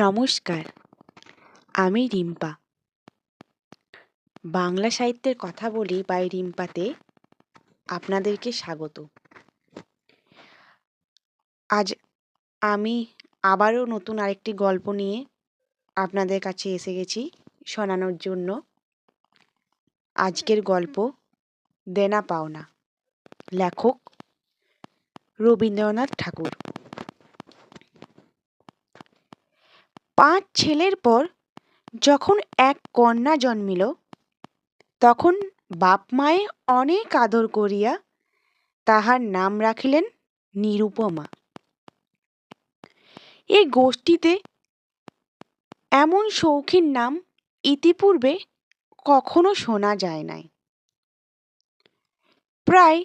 নমস্কার, আমি রিম্পা। বাংলা সাহিত্যের কথা বলি বাই রিম্পাতে আপনাদেরকে স্বাগত। আজ আমি আবারও নতুন আরেকটি গল্প নিয়ে আপনাদের কাছে এসে গেছি শোনানোর জন্য। আজকের গল্প দেনা পাওনা। লেখক রবীন্দ্রনাথ ঠাকুর। পাঁচ ছেলের পর যখন এক কন্যা জন্মিল, তখন বাপ মায়ে অনেক আদর করিয়া তাহার নাম রাখিলেন নিরুপমা। এই গোষ্ঠীতে এমন শৌখিন নাম ইতিপূর্বে কখনো শোনা যায় নাই। প্রায়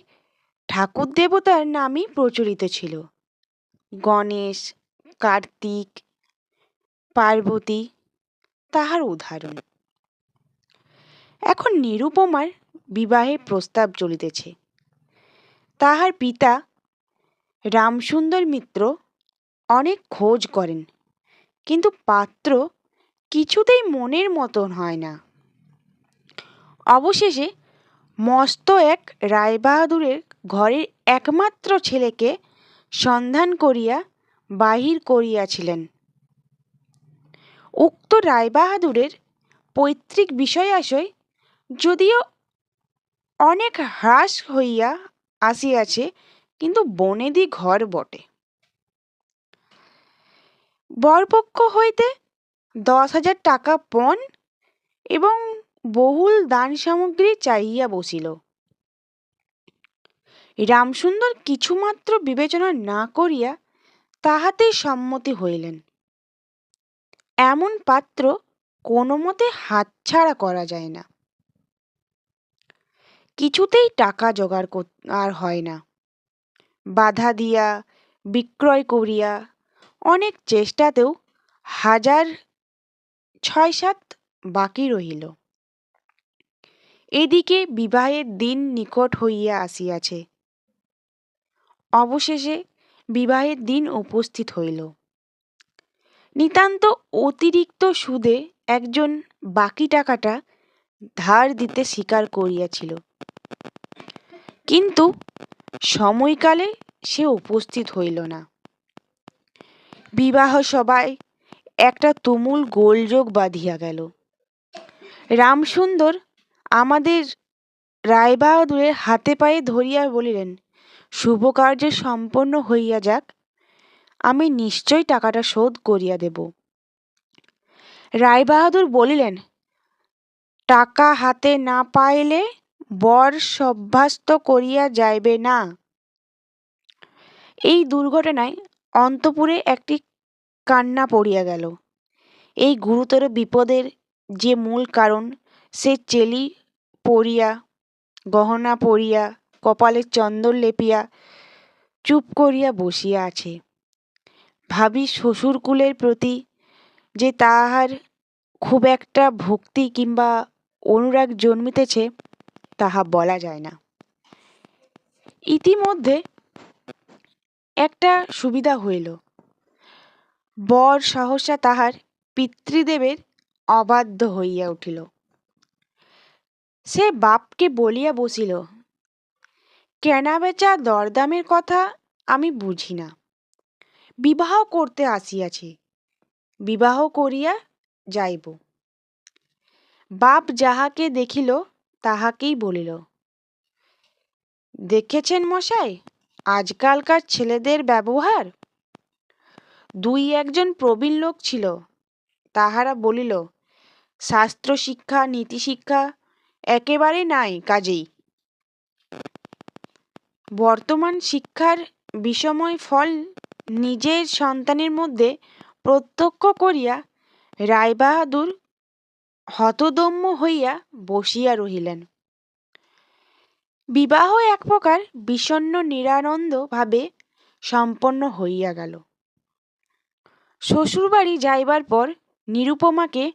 ঠাকুর দেবতার নামই প্রচলিত ছিল। গণেশ, কার্তিক পার্বতী, তাহার উদাহরণ। এখন নিরুপমার বিবাহের প্রস্তাব চলিতেছে। তাহার পিতা রামসুন্দর মিত্র অনেক খোঁজ করেন, কিন্তু পাত্র কিছুতেই মনের মতন হয় না। অবশেষে মস্ত এক রায়বাহাদুরের ঘরের একমাত্র ছেলেকে সন্ধান করিয়া বাহির করিয়াছিলেন। উক্ত রায়বাহাদুরের পৈতৃক বিষয়াশয় যদিও অনেক হ্রাস হইয়া আসিয়াছে, কিন্তু বনেদি ঘর বটে। বরপক্ষ হইতে দশ হাজার টাকা পণ এবং বহুল দান সামগ্রী চাহিয়া বসিল। রামসুন্দর কিছুমাত্র বিবেচনা না করিয়া তাহাতেই সম্মতি হইলেন। এমন পাত্র কোনো মতে হাতছাড়া করা যায় না। কিছুতেই টাকা জোগাড় আর হয় না। বাধা দিয়া, বিক্রয় করিয়া, অনেক চেষ্টাতেও হাজার ছয় সাত বাকি রহিল। এদিকে বিবাহের দিন নিকট হইয়া আসিয়াছে। অবশেষে বিবাহের দিন উপস্থিত হইল। নিতান্ত অতিরিক্ত সুদে একজন বাকি টাকাটা ধার দিতে স্বীকার করিয়াছিল। কিন্তু সময়কালে সে উপস্থিত হইল না। বিবাহ সভায় একটা তুমুল গোলযোগ বাঁধিয়া গেল। রামসুন্দর আমাদের রায়বাহাদুরের হাতে পায়ে ধরিয়া বলিলেন শুভ কার্য সম্পন্ন হইয়া যাক আমি নিশ্চয় টাকাটা শোধ করিয়া দেব। রায়বাহাদুর বলিলেন, টাকা হাতে না পাইলে বর সভ্যাস্ত করিয়া যাইবে না এই দুর্ঘটনায় অন্তপুরে একটি কান্না পড়িয়া গেল। এই গুরুতর বিপদের যে মূল কারণ, সে চেলি পড়িয়া, গহনা পরিয়া কপালে চন্দন লেপিয়া, চুপ করিয়া বসিয়া আছে। ভাবি শ্বশুরকুলের প্রতি যে তাহার খুব একটা ভক্তি কিংবা অনুরাগ জন্মিতেছে, তাহা বলা যায় না। ইতিমধ্যে একটা সুবিধা হইল। বর সহসা তাহার পিতৃদেবের অবাধ্য হইয়া উঠিল। সে বাপকে বলিয়া বসিল, কেনাবেচা দরদামের কথা আমি বুঝি না। বিবাহ করতে আসিয়াছি। বিবাহ করিয়া যাইব। বাপ যাহাকে দেখিল, তাহাকেই বলিল, দেখেছেন মশাই, আজকালকার ছেলেদের ব্যবহার? দুই একজন প্রবীণ লোক ছিল। তাহারা বলিল, শাস্ত্র শিক্ষা, নীতি শিক্ষা একেবারে নাই কাজেই। বর্তমান শিক্ষার বিষময় ফল নিজের সন্তানের মধ্যে প্রত্যক্ষ করিয়া রায়বাহাদুর হতদম্য হইয়া বসিয়া রহিলেন। বিবাহ এক প্রকার বিষণ্ন নিরানন্দ ভাবে সম্পন্ন হইয়া গেল। শ্বশুরবাড়ি যাইবার পর নিরুপমাকে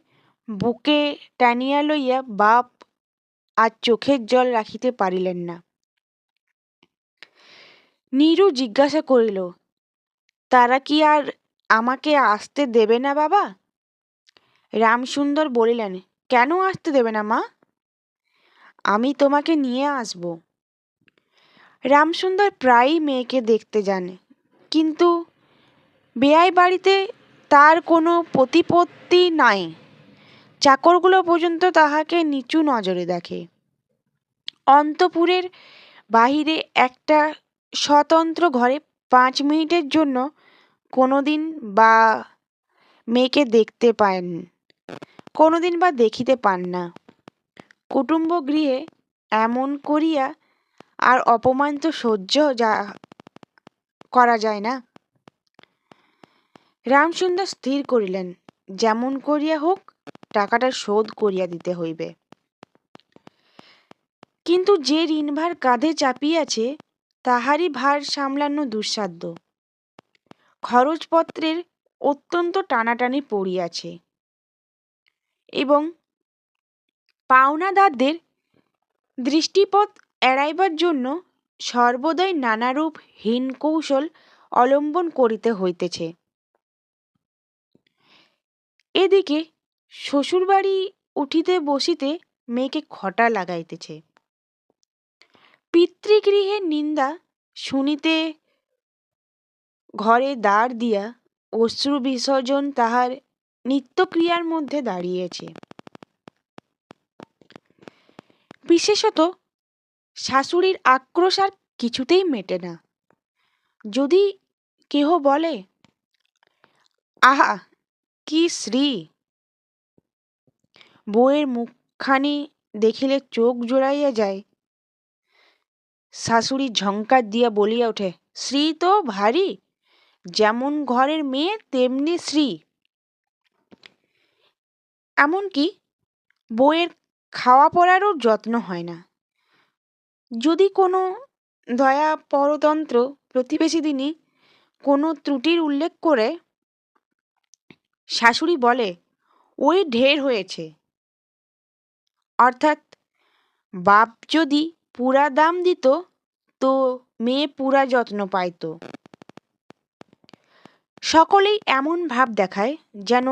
বুকে টানিয়া লইয়া বাপ আর চোখের জল রাখিতে পারিলেন না। নীরু জিজ্ঞাসা করিল তারা কি আর আমাকে আসতে দেবে না, বাবা? রামসুন্দর বলিলেন, কেন আসতে দেবে না, মা? আমি তোমাকে নিয়ে আসব। রামসুন্দর প্রায়ই মেয়েকে দেখতে যান, কিন্তু বেয়াই বাড়িতে তার কোনো প্রতিপত্তি নাই। চাকরগুলো পর্যন্ত তাহাকে নিচু নজরে দেখে। অন্তপুরের বাহিরে একটা স্বতন্ত্র ঘরে পাঁচ মিনিটের জন্য কোনো দিন বা মেয়েকে দেখতে পান কোনো দিন বা দেখিতে পান না। কুটুম্ব গৃহে এমন করিয়া আর অপমান তো সহ্য যা করা যায় না। রামসুন্দর স্থির করিলেন, যেমন করিয়া হোক, টাকাটা শোধ করিয়া দিতে হইবে। কিন্তু যে ঋণভার কাঁধে চাপিয়াছে তাহারই ভার সামলানো দুঃসাধ্য। খরচপত্রের অত্যন্ত টানাটানি পড়িয়াছে এবং পাওনাদারদের দৃষ্টিপথ এড়াইবার জন্য সর্বদাই নানারূপ হীন কৌশল অবলম্বন করিতে হইতেছে। এদিকে শ্বশুরবাড়ি উঠিতে বসিতে মেয়েকে খটা লাগাইতেছে। পিতৃগৃহের নিন্দা শুনিতে ঘরে দ্বার দিয়া অশ্রু বিসর্জন তাহার নিত্যক্রিয়ার মধ্যে দাঁড়িয়েছে। বিশেষত শাশুড়ির আক্রোশ আর কিছুতেই মেটে না। যদি কেহ বলে, আহা, কি শ্রী বউয়ের মুখখানি দেখিলে চোখ জোড়াইয়া যায়। শাশুড়ি ঝঙ্কার দিয়া বলিয়া ওঠে, শ্রী তো ভারী, যেমন ঘরের মেয়ে তেমনি শ্রী। এমনকি বউয়ের খাওয়া পড়ারও যত্ন হয় না। যদি কোনো দয়া পরতন্ত্র প্রতিবেশী দিনই কোনো ত্রুটির উল্লেখ করে শাশুড়ি বলে, ওই ঢের হয়েছে। অর্থাৎ বাপ যদি পুরা দাম দিত, তো মেয়ে পুরা যত্ন পাইত। সকলেই এমন ভাব দেখায় যেন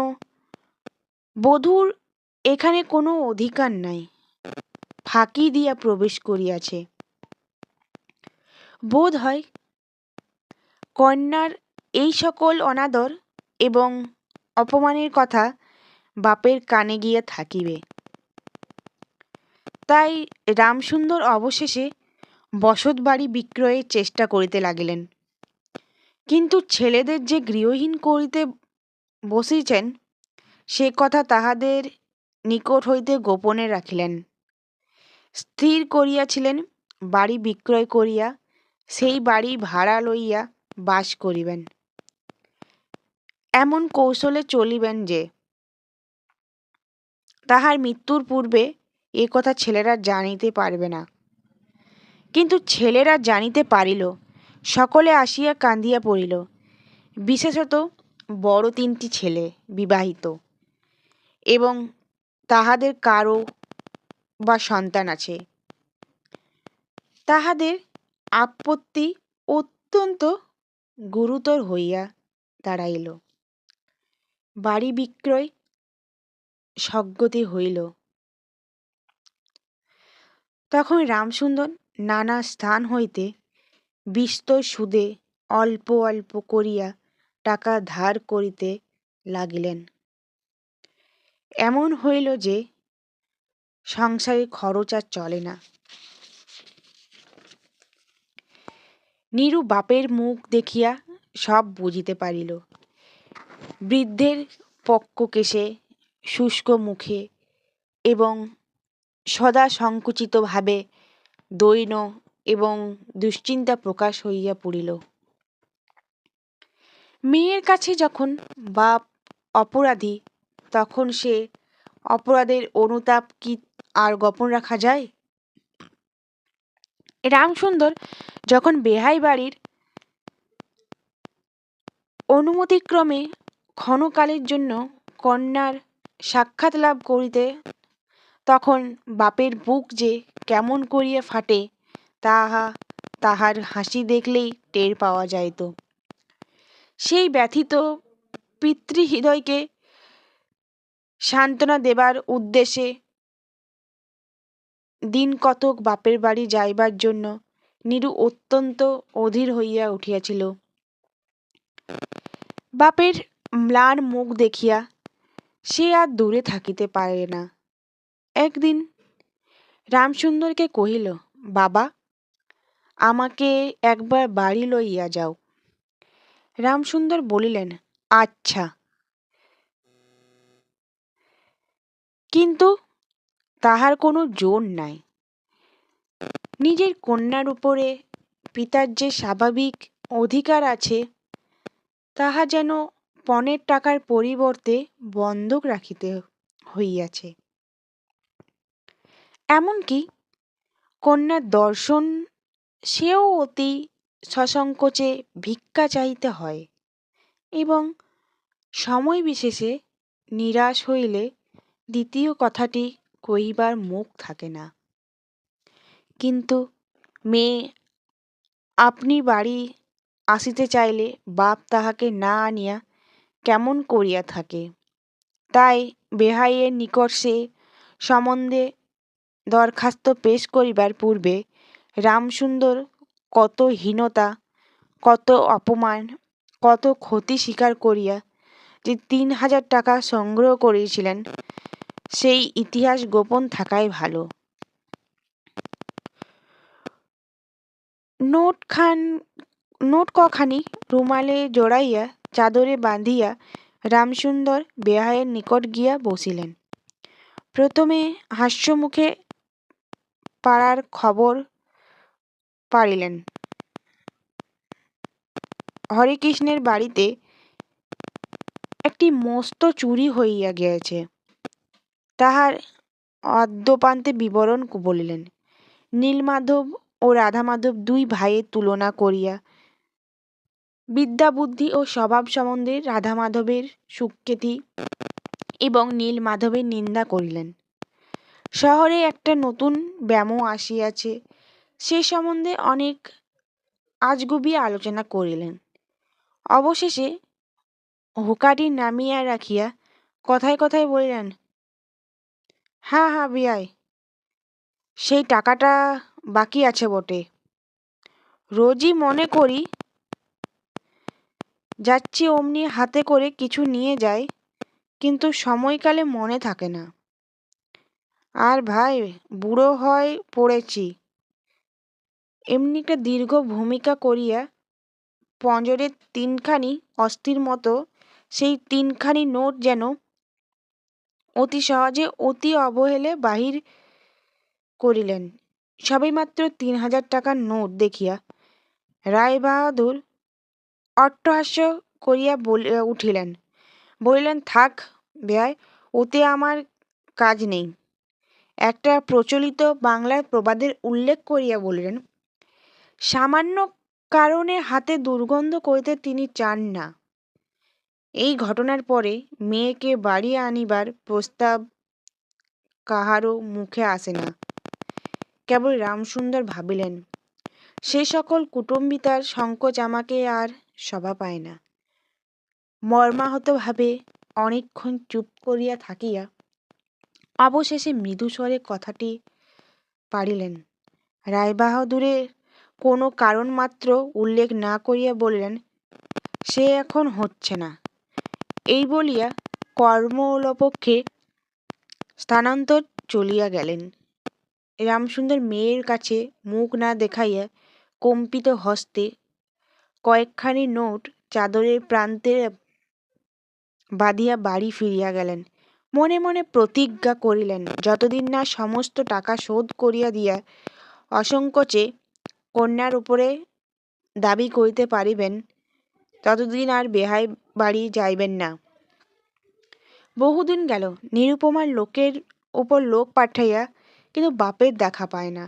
বধূর এখানে কোনো অধিকার নাই, ফাঁকি দিয়া প্রবেশ করিয়াছে। বোধ হয় কন্যার এই সকল অনাদর এবং অপমানের কথা বাপের কানে গিয়া থাকিবে। তাই রামসুন্দর অবশেষে বসত বাড়ি বিক্রয়ের চেষ্টা করিতে লাগিলেন। কিন্তু ছেলেদের যে গৃহহীন করিতে বসিছেন, সে কথা তাহাদের নিকট হইতে গোপনে রাখিলেন। স্থির করিয়াছিলেন, বাড়ি বিক্রয় করিয়া সেই বাড়ি ভাড়া লইয়া বাস করিবেন। এমন কৌশলে চলিবেন যে, তাহার মৃত্যুর পূর্বে এ কথা ছেলেরা জানিতে পারবে না। কিন্তু ছেলেরা জানিতে পারিল, সকলে আসিয়া কান্দিয়া পড়িল। বিশেষত বড় তিনটি ছেলে বিবাহিত এবং তাহাদের কারও বা সন্তান আছে। তাহাদের আপত্তি অত্যন্ত গুরুতর হইয়া দাঁড়াইল। বাড়ি বিক্রয় সজ্ঞতি হইল। তখন রামসুন্দর নানা স্থান হইতে বিস্তর সুদে অল্প অল্প করিয়া টাকা ধার করিতে লাগিলেন। এমন হইল যে সংসারে খরচ আর চলে না। নিরু বাপের মুখ দেখিয়া সব বুঝিতে পারিল। বৃদ্ধের পক্ক কেশে শুষ্ক মুখে এবং সদা সংকুচিতভাবে দৈন্য এবং দুশ্চিন্তা প্রকাশ হইয়া পড়িল। মেয়ের কাছে যখন বাপ অপরাধী, তখন সে অপরাধের অনুতাপ কি আর গোপন রাখা যায়? রামসুন্দর যখন বেহাই বাড়ির অনুমতিক্রমে ক্ষণকালের জন্য কন্যার সাক্ষাৎ লাভ করিতে তখন বাপের বুক যে কেমন করিয়া ফাটে, তাহা তাহার হাসি দেখলেই টের পাওয়া যাইত। সেই ব্যথিত পিতৃহৃদয়কে সান্ত্বনা দেবার উদ্দেশ্যে দিন কতক বাপের বাড়ি যাইবার জন্য নিরু অত্যন্ত অধীর হইয়া উঠিয়াছিল। বাপের ম্লান মুখ দেখিয়া সে আর দূরে থাকিতে পারে না। একদিন রামসুন্দরকে কহিল, বাবা, আমাকে একবার বাড়ি লইয়া যাও। রামসুন্দর বলিলেন আচ্ছা। কিন্তু তাহার কোনো জোর নাই। নিজের কন্যার উপরে পিতার যে স্বাভাবিক অধিকার আছে, তাহা যেন পণের টাকার পরিবর্তে বন্ধক রাখিতে হইয়াছে। এমনকি কন্যার দর্শন সেও অতি সসংকোচে ভিক্ষা চাহিতে হয় এবং সময় বিশেষে নিরাশ হইলে দ্বিতীয় কথাটি কহিবার মুখ থাকে না। কিন্তু মেয়ে, আপনি বাড়ি আসিতে চাইলে বাপ তাহাকে না আনিয়া কেমন করিয়া থাকে? তাই বেহাইয়ের নিকট সে সম্বন্ধে দরখাস্ত পেশ করিবার পূর্বে রামসুন্দর কত হীনতা, কত অপমান, কত ক্ষতি স্বীকার করিয়া যে তিন হাজার টাকা সংগ্রহ করিয়েছিলেন, সেই ইতিহাস গোপন থাকাই ভালো। নোট খান, নোট কখানি রুমালে জড়াইয়া চাদরে বাঁধিয়া রামসুন্দর বেহায়ের নিকট গিয়া বসিলেন। প্রথমে হাস্যমুখে পাড়ার খবর পাড়িলেন। হরেকৃষ্ণের বাড়িতে একটি মস্ত চুরি হইয়া গিয়াছে। তাহার অদ্যপান্তে বিবরণ বলিলেন, নীলমাধব ও রাধামাধব দুই ভাইয়ের তুলনা করিয়া বিদ্যা বুদ্ধি ও স্বভাব সম্বন্ধে রাধামাধবের সুখ্যাতি এবং নীলমাধবের নিন্দা করিলেন। শহরে একটা নতুন ব্যামো আসিয়াছে। সে সম্বন্ধে অনেক আজগুবি আলোচনা করিলেন। অবশেষে হুকাটি নামিয়া রাখিয়া কথায় কথায় বলিলেন হ্যাঁ হ্যাঁ বিয়াই, সেই টাকাটা বাকি আছে বটে। রোজই মনে করি যাচ্ছি অমনি হাতে করে কিছু নিয়ে যাই, কিন্তু সময়কালে মনে থাকে না। আর ভাই, বুড়ো হয় পড়েছি। এমনি একটা দীর্ঘ ভূমিকা করিয়া পঞ্জরের তিনখানি অস্থির মতো, সেই তিনখানি নোট যেন অতি সহজে অতি অবহেলে বাহির করিলেন। সবেমাত্র তিন হাজার টাকার নোট দেখিয়া রায়বাহাদুর অট্টহাস্য করিয়া বলিয়া উঠিলেন। বলিলেন, থাক ব্যয়, ওতে আমার কাজ নেই। একটা প্রচলিত বাংলার প্রবাদের উল্লেখ করিয়া বলিলেন, সামান্য কারণে হাতে দুর্গন্ধ করিতে তিনি চান না। এই ঘটনার পরে মেয়েকে বাড়ি আনিবার প্রস্তাব কাহারও মুখে আসে না। কেবল রামসুন্দর ভাবিলেন, সে সকল কুটুম্বিতার সংকোচ আমাকে আর শোভা পায় না। মর্মাহতভাবে অনেকক্ষণ চুপ করিয়া থাকিয়া অবশেষে মৃদুস্বরে কথাটি পাড়িলেন। রায়বাহাদুরের কোনো কারণ মাত্র উল্লেখ না করিয়া বলিলেন, সে এখন হচ্ছে না। এই বলিয়া কর্মলপক্ষে স্থানান্তর চলিয়া গেলেন। রামসুন্দর মেয়ের কাছে মুখ না দেখাইয়া কম্পিত হস্তে কয়েকখানি নোট চাদরের প্রান্তে বাঁধিয়া বাড়ি ফিরিয়া গেলেন। মনে মনে প্রতিজ্ঞা করিলেন, যতদিন না সমস্ত টাকা শোধ করিয়া দিয়া অসংকোচে কন্যার উপরে দাবি করিতে পারিবেন, ততদিন আর বেহাই বাড়ি যাইবেন না। বহুদিন গেল, নিরুপমার লোকের উপর লোক পাঠাইয়া কিন্তু বাপের দেখা পায় না।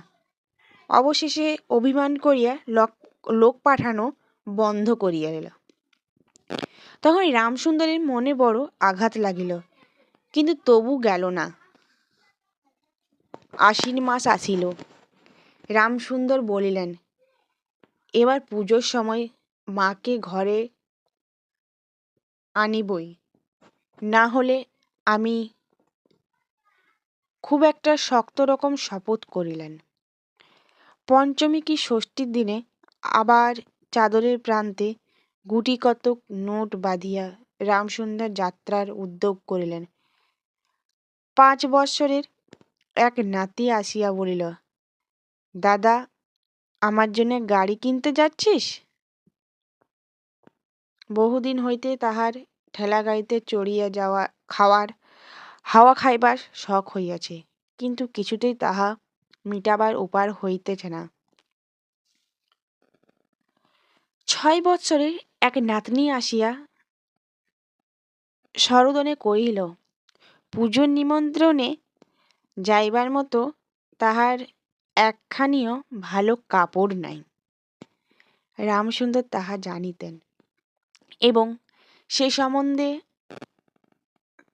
অবশেষে অভিমান করিয়া লোক লোক পাঠানো বন্ধ করিয়া দিল। তখন রামসুন্দরের মনে বড় আঘাত লাগিল। কিন্তু তবু গেল না। আশ্বিন মাস আসিল। রামসুন্দর বলিলেন, এবার পুজোর সময় মাকে ঘরে আনিবই। না হলে আমি খুব একটা শক্ত রকম শপথ করিলেন। পঞ্চমী কি ষষ্ঠীর দিনে আবার চাদরের প্রান্তে গুটি কতক নোট বাঁধিয়া রামসুন্দর যাত্রার উদ্যোগ করিলেন। পাঁচ বৎসরের এক নাতি আসিয়া বলিল, দাদা, আমার জন্য গাড়ি কিনতে যাচ্ছিস? বহুদিন হইতে তাহার ঠেলা গাড়িতে চড়িয়া যাওয়া, খাওয়ার, হাওয়া খাইবার শখ হইয়াছে, কিন্তু কিছুতেই তাহা মিটাবার উপার হইতেছে না। ছয় বৎসরের এক নাতনি আসিয়া সরোদনে কহিল পুজোর নিমন্ত্রণে যাইবার মতো তাহার একখানিও ভালো কাপড় নাই। রামসুন্দর তাহা জানিতেন এবং সে সম্বন্ধে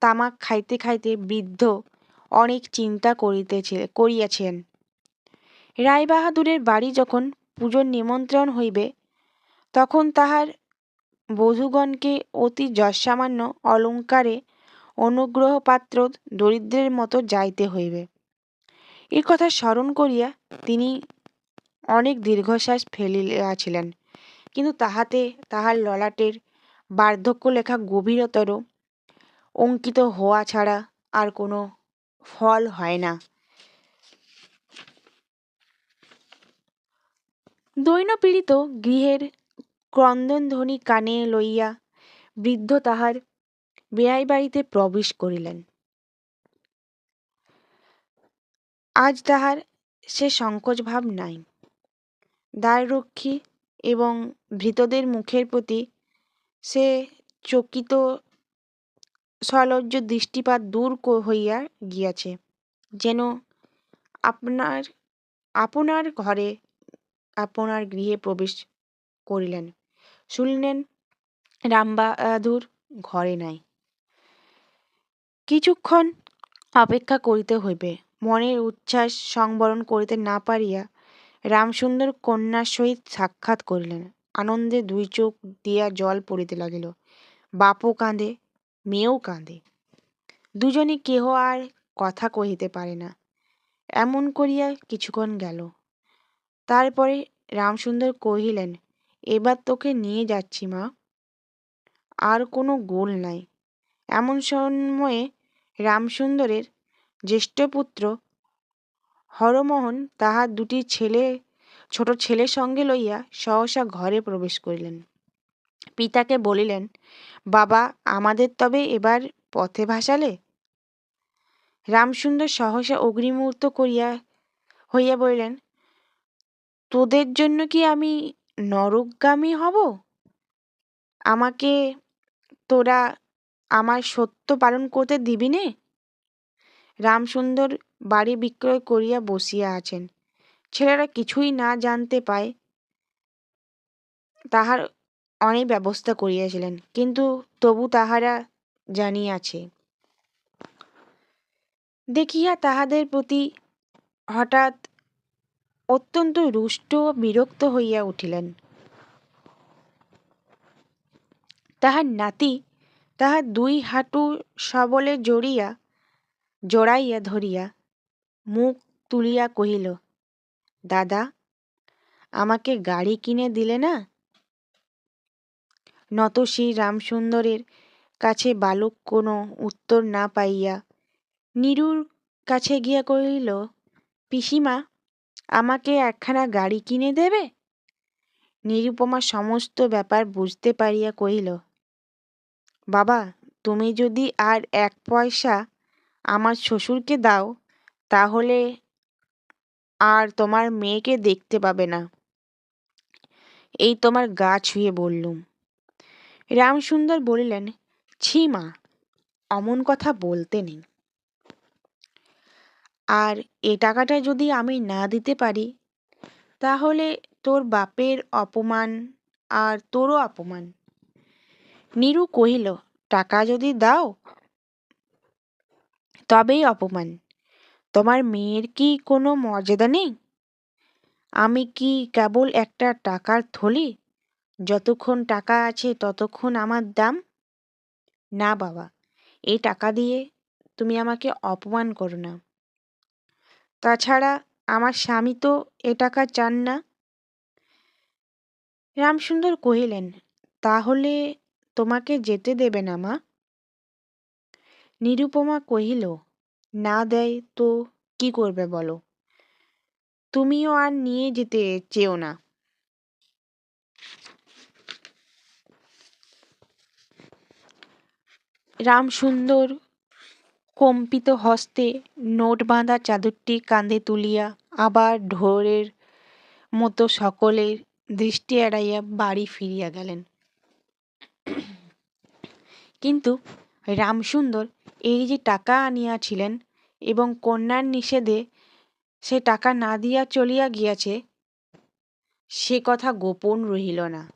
তামাক খাইতে খাইতে বৃদ্ধ অনেক চিন্তা করিতেছে, করিয়াছেন। রায়বাহাদুরের বাড়ি যখন পুজোর নিমন্ত্রণ হইবে, তখন তাহার বধূগণকে অতি যৎসামান্য অলঙ্কারে অনুগ্রহপাত্র দরিদ্রের মতো যাইতে হইবে। এ কথা স্মরণ করিয়া তিনি অনেক দীর্ঘশ্বাস ফেলিয়াছিলেন, কিন্তু তাহাতে তাহার ললাটের বার্ধক্য লেখা গভীরতর অঙ্কিত হওয়া ছাড়া আর কোনো ফল হয় না। দৈনপীড়িত গৃহের ক্রন্দনধ্বনি কানে লইয়া বৃদ্ধ তাহার বেয়াই বাড়িতে প্রবেশ করিলেন। আজ তাহার সে সংকোচ ভাব নাই। দ্বাররক্ষী এবং ভৃতদের মুখের প্রতি সে চকিত সলজ্জ দৃষ্টিপাত দূর হইয়া গিয়াছে, যেন আপনার আপনার ঘরে আপনার গৃহে প্রবেশ করিলেন। শুনলেন, রামবাহাদুর ঘরে নাই। কিছুক্ষণ অপেক্ষা করিতে হইবে। মনের উচ্ছ্বাস সংবরণ করিতে না পারিয়া রামসুন্দর কন্যার সহিত সাক্ষাৎ করিলেন। আনন্দে দুই চোখ দিয়া জল পড়িতে লাগিল। বাপও কাঁদে, মেয়েও কাঁদে। দুজনে কেহ আর কথা কহিতে পারে না। এমন করিয়া কিছুক্ষণ গেল। তারপরে রামসুন্দর কহিলেন, এবার তোকে নিয়ে যাচ্ছি মা। আর কোনো গোল নাই। এমন সময়ে রামসুন্দরের জ্যেষ্ঠ পুত্র হরমোহন তাহার দুটি ছেলে, ছোট ছেলের সঙ্গে লইয়া সহসা ঘরে প্রবেশ করিলেন। পিতাকে বলিলেন, বাবা, আমাদের তবে এবার পথে ভাসালে? রামসুন্দর সহসা অগ্নিমূর্ত করিয়া হইয়া বলিলেন, তোদের জন্য কি আমি নরকগামী হব? আমাকে তোরা আমার সত্য পালন করতে দিবি নে? রামসুন্দর বাড়ি বিক্রয় করিয়া বসিয়া আছেন। ছেলেরা কিছুই না জানতে পায়, তাহার অনেক ব্যবস্থা করিয়াছিলেন, কিন্তু তবু তাহারা জানিয়াছে। দেখিয়া তাহাদের প্রতি হঠাৎ অত্যন্ত রুষ্ট ও বিরক্ত হইয়া উঠিলেন। তাহার নাতি তাহার দুই হাঁটু সবলে জড়িয়া, জড়াইয়া ধরিয়া মুখ তুলিয়া কহিল, দাদা, আমাকে গাড়ি কিনে দিলে না? নত শ্রী রামসুন্দরের কাছে বালক কোনো উত্তর না পাইয়া নীরুর কাছে গিয়া কহিল, পিসিমা, আমাকে একখানা গাড়ি কিনে দেবে? নিরুপমা সমস্ত ব্যাপার বুঝতে পারিয়া কহিল বাবা, তুমি যদি আর এক পয়সা আমার শ্বশুরকে দাও, তাহলে আর তোমার মেয়েকে দেখতে পাবে না। এই তোমার গা ছুঁয়ে বললুম। রামসুন্দর বলিলেন, ছি মা, অমন কথা বলতে নেই। আর এ টাকাটা যদি আমি না দিতে পারি, তাহলে তোর বাপের অপমান আর তোরও অপমান। নীরু কহিল, টাকা যদি দাও, তবেই অপমান। তোমার মেয়ের কি কোনো মর্যাদা নেই? আমি কি কেবল একটা টাকার থলি? যতক্ষণ টাকা আছে ততক্ষণ আমার দাম? না বাবা, এই টাকা দিয়ে তুমি আমাকে অপমান করো না। তাছাড়া আমার স্বামী তো এ টাকা চান না? রামসুন্দর কহিলেন, তাহলে তোমাকে যেতে দেবে না, মা। নিরুপমা কহিল, না দেয় তো কি করবে বলো? তুমিও আর নিয়ে যেতে চেও না। রামসুন্দর কম্পিত হস্তে নোট বাঁধা চাদরটি কাঁধে তুলিয়া আবার ঢোরের মতো সকলের দৃষ্টি এড়াইয়া বাড়ি ফিরিয়া গেলেন। কিন্তু রামসুন্দর এই যে টাকা আনিয়াছিলেন এবং কন্যার নিষেধে সে টাকা না দিয়া চলিয়া গিয়াছে, সে কথা গোপন রহিল না।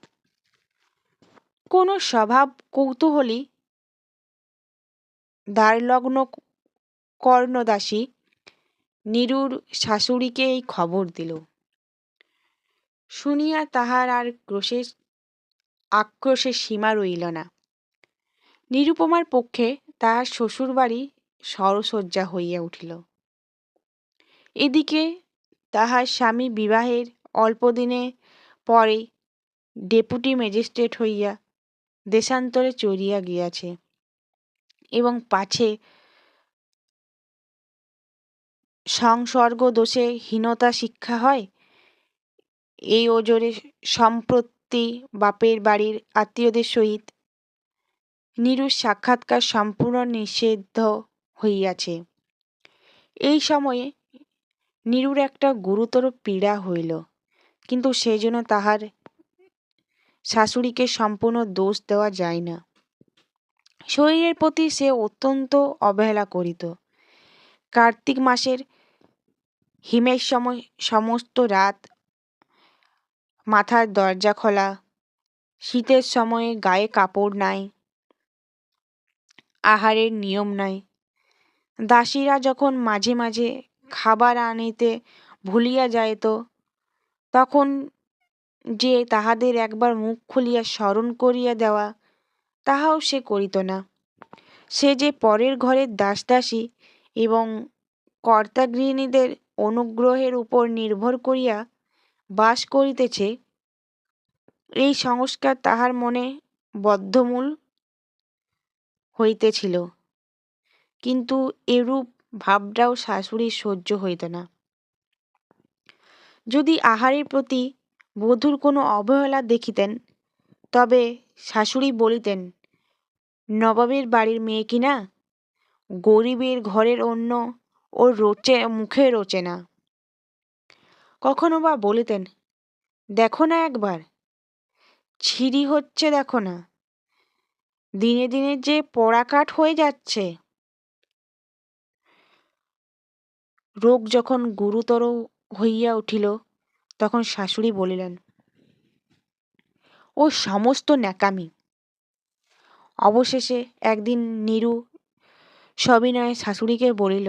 কোনো স্বভাব কৌতূহলী দ্বারলগ্ন কর্ণদাসী নিরুর শাশুড়িকে এই খবর দিল। শুনিয়া তাহার আর ক্রোশের আক্রোশের সীমা রইল না। নিরুপমার পক্ষে তাহার শ্বশুরবাড়ি সরসজ্জা হইয়া উঠিল। এদিকে তাহার স্বামী বিবাহের অল্পদিনে পরে ডেপুটি ম্যাজিস্ট্রেট হইয়া দেশান্তরে চলিয়া গিয়াছে এবং পাছে সংসর্গ দোষে হীনতা শিক্ষা হয়, এই ওজোরে সম্প্রতি বাপের বাড়ির আত্মীয়দের সহিত নীরুর সাক্ষাৎকার সম্পূর্ণ নিষিদ্ধ হইয়াছে। এই সময়ে নীরুর একটা গুরুতর পীড়া হইল, কিন্তু সেই জন্য তাহার শাশুড়িকে সম্পূর্ণ দোষ দেওয়া যায় না। শরীরের প্রতি সে অত্যন্ত অবহেলা করিত। কার্তিক মাসের হিমের সময় সমস্ত রাত মাথার দরজা খোলা। শীতের সময়ে গায়ে কাপড় নাই। আহারের নিয়ম নাই। দাসীরা যখন মাঝে মাঝে খাবার আনিতে ভুলিয়া যাইত তখন যে তাহাদের একবার মুখ খুলিয়া স্মরণ করিয়া দেওয়া, তাহাও সে করিত না। সে যে পরের ঘরের দাসদাসী এবং কর্তাগৃহিণীদের অনুগ্রহের উপর নির্ভর করিয়া বাস করিতেছে, এই সংস্কার তাহার মনে বদ্ধমূল হইতেছিল। কিন্তু এরূপ ভাবটাও শাশুড়ির সহ্য হইত না। যদি আহারের প্রতি বধূর কোনো অবহেলা দেখিতেন, তবে শাশুড়ি বলিতেন, নবাবের বাড়ির মেয়ে কিনা গরিবের ঘরের অন্য ও রোচে, মুখে রোচে না। কখনো বা বলিতেন, দেখো না একবার ছিরি হচ্ছে দেখো না। দিনে দিনে যে পড়াকাঠ হয়ে যাচ্ছে। রোগ যখন গুরুতর হইয়া উঠিল, তখন শাশুড়ি বলিলেন, ও সমস্ত ন্যাকামি। অবশেষে একদিন নীরু সবিনয়ে শাশুড়িকে বলিল,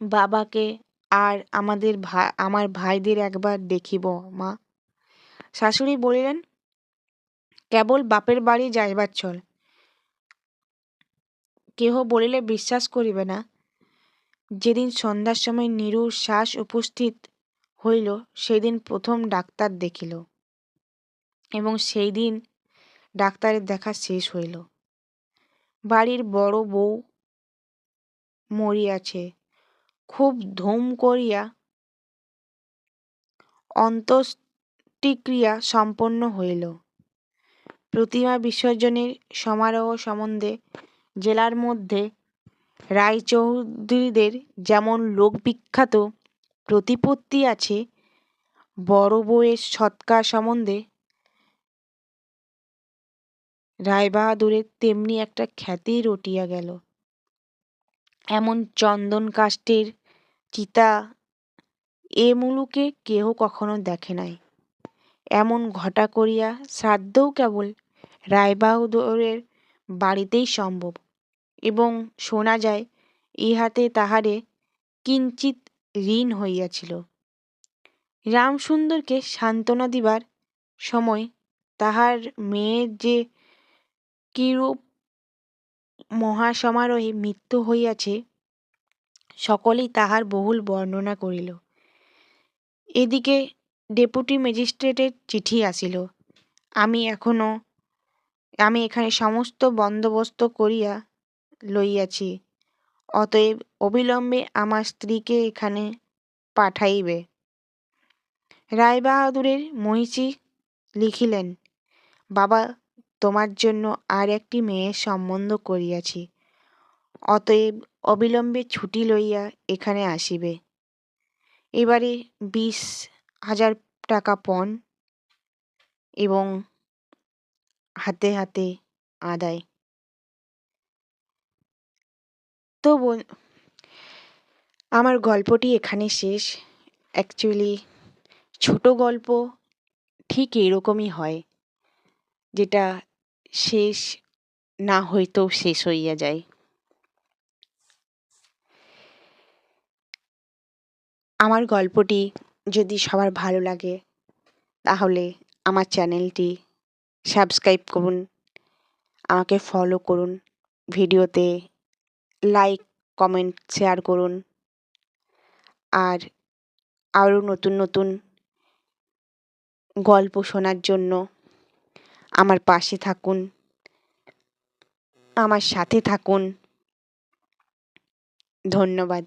বাবাকে আর আমাদের ভাই আমার ভাইদের একবার দেখিব, মা। শাশুড়ি বলিলেন, কেবল বাপের বাড়ি যাইবার চল। কেহ বলিলে বিশ্বাস করিবে না। যেদিন সন্ধ্যার সময় নীরুর শ্বাস উপস্থিত হইল, সেদিন প্রথম ডাক্তার দেখিল এবং সেই দিন ডাক্তারের দেখা শেষ হইল। বাড়ির বড় বউ মরিয়াছে। খুব ধুম করিয়া অন্ত্যেষ্টিক্রিয়া সম্পন্ন হইল। প্রতিমা বিসর্জনের সমারোহ সম্বন্ধে জেলার মধ্যে রায়চৌধুরীদের যেমন লোকবিখ্যাত প্রতিপত্তি আছে, বড় বউয়ের সৎকার সম্বন্ধে রায়বাহাদুরের তেমনি একটা খ্যাতি রটিয়া গেল। এমন চন্দন কাষ্ঠের চিতা এ মুলুকে কেহ কখনো দেখে নাই। এমন ঘটা করিয়া শ্রাদ্ধও কেবল রায়বাহাদুরের বাড়িতেই সম্ভব এবং শোনা যায় ইহাতে তাহারে কিঞ্চিত ঋণ হইয়াছিল। রামসুন্দরকে সান্ত্বনা দিবার সময় তাহার মেয়ের যে কিরূপ মহাসমারোহে মৃত্যু হইয়াছে সকলেই তাহার বহুল বর্ণনা করিল। এদিকে ডেপুটি ম্যাজিস্ট্রেটের চিঠি আসিল। আমি এখনও, আমি এখানে সমস্ত বন্দোবস্ত করিয়া লইয়াছি, অতএব অবিলম্বে আমার স্ত্রীকে এখানে পাঠাইবে। রায়বাহাদুরের মহিষী লিখিলেন, বাবা, তোমার জন্য আর একটি মেয়ের সম্বন্ধ করিয়াছি। অতএব অবিলম্বে ছুটি লইয়া এখানে আসিবে। এবারে বিশ হাজার টাকা পণ এবং হাতে হাতে আদায়। তো আমার গল্পটি এখানে শেষ। অ্যাকচুয়ালি ছোট গল্প ঠিক এরকমই হয়, যেটা শেষ না হইতেও শেষ হইয়া যায়। আমার গল্পটি যদি সবার ভালো লাগে, তাহলে আমার চ্যানেলটি সাবস্ক্রাইব করুন, আমাকে ফলো করুন, ভিডিওতে লাইক কমেন্ট শেয়ার করুন। আর আরও নতুন নতুন গল্প শোনার জন্য আমার পাশে থাকুন, আমার সাথে থাকুন। ধন্যবাদ।